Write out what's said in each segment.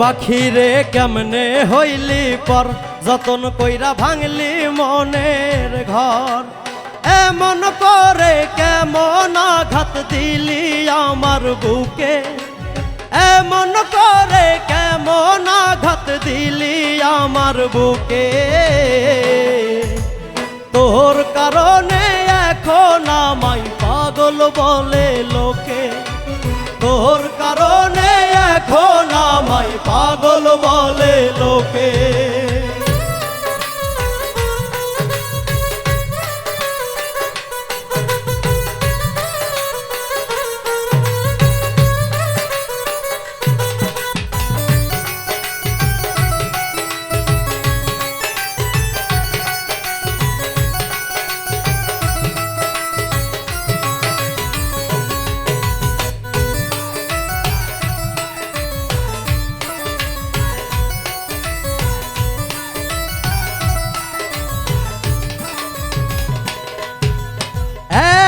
পাখিরে কেমনে হইলি পর? যতন কইরা ভাঙলি মনের ঘর। এমন করে কেমন আঘাত দিলি আমার বুকে? এমন করে কেমন আঘাত দিলি আমার বুকে? তোর কারণে এখন আমায় পাগল বলে লোকে। তোর কারণে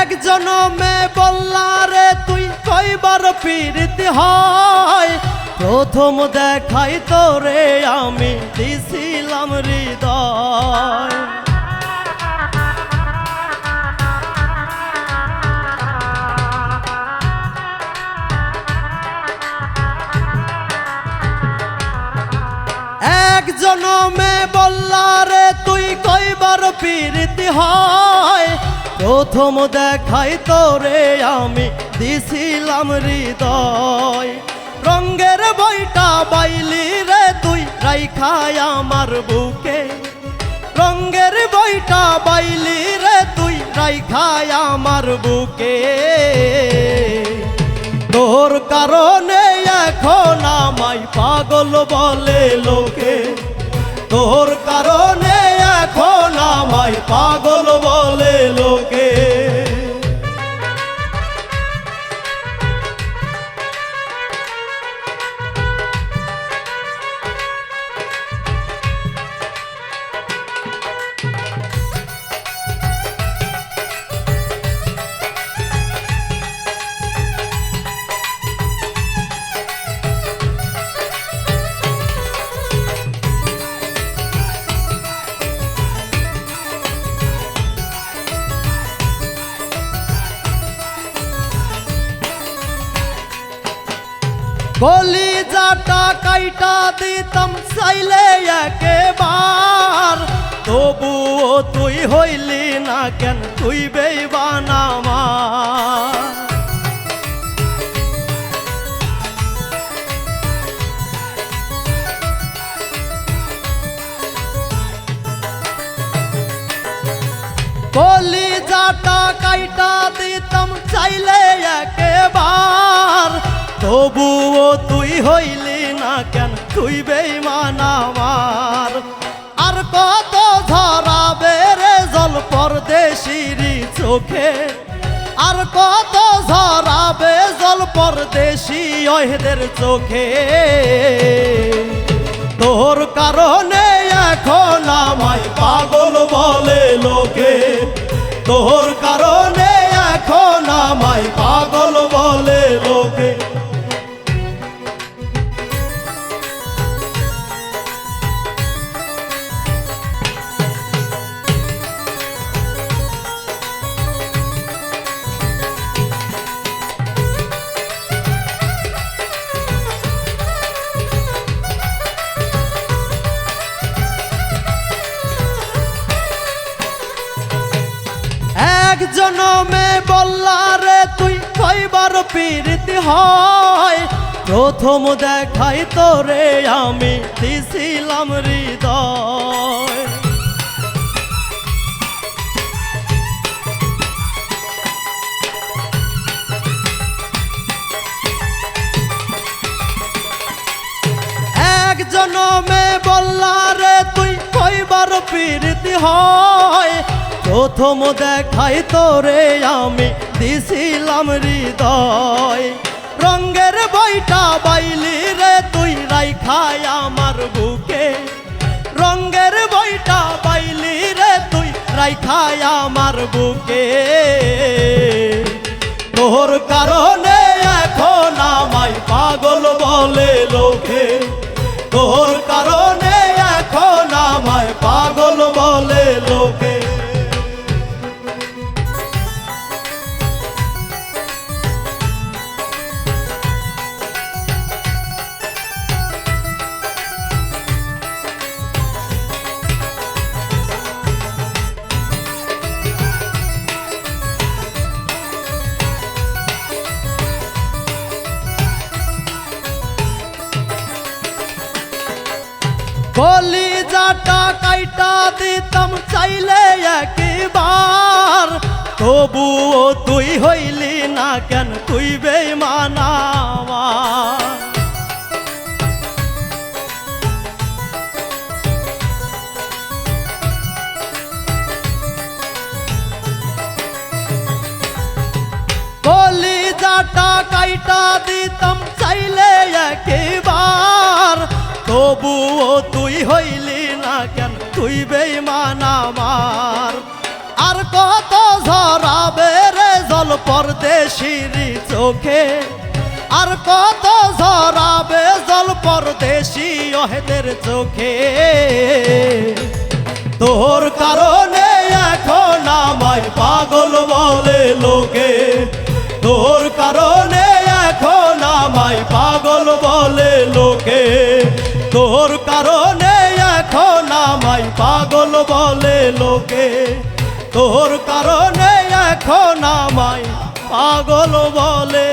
এক জনমে বললা রে, তুই কইবার পীড়িতি হয়? প্রথম দেখাই তোরে আমি দিছিলাম হৃদয়। এক জনমে বললা রে, তুই কইবার পীড়িতি হয়? প্রথম দেখাই তোরে আমি, দিছিলাম হৃদয়। রঙ্গের বইটা বাইলি রে তুই, রাইখাই আমার বুকে। রঙ্গের বইটা বাইলি রে তুই, রাইখাই আমার বুকে। তোর কারণে এখন আমায় পাগল বলে লোকে। তোর কারণে এখন আমায় পাগল গলি যাটা কাইটা দিতাম চাইলে একেবার। তবুও তুই হইলি না কেন, তুই বেইবানামা গলি যাটা কাইটা দিতাম চাইলে একেবার। তবুও তুই হইলি না কেন? তুই বেইমান আমার। আর কত ঝরাবে রে জল পরদেশিরি চোখে। আর কত ঝরাবে জল পরদেশি ওহেদের চোখে। তোর কারণে এখন আমায় পাগল বলে লোকে। তোর কারণে এক জনমে বললা রে, তুই কইবার পীড়িতি হয়? প্রথম দেখাই তোরে আমি দিছিলাম হৃদয়। এক জনমে বললা রে, তুই কইবার পীড়িতি হয়? প্রথম দেখাই তোরে আমি, দিছিলাম হৃদয়। রঙ্গের বইটা বাইলি রে তুই, রাইখাই আমার বুকে। রঙ্গের বইটা বাইলি রে তুই, রাইখাই আমার বুকে। তোর কারণে এখন আমায় পাগল বলে লোকে। তোর কলিজাটা কাইটা দিতাম চাইলে একবার। তবুও তুই হইলি না কেন, তুই বেমানামা কলিজাটা কাইটা দিতাম তবুও তুই হইলি না কেন? তুই বেইমান আমার। আর কত ঝরাবে রে জল পরদেশির চোখে। আর কত ঝরাবে জল পরদেশি অহেদের চোখে। তোর কারণে এখন আমায় পাগল বলে লোকে। তোর কারণে বলে লোকে তোর কারণে এখন আমায় পাগল বলে।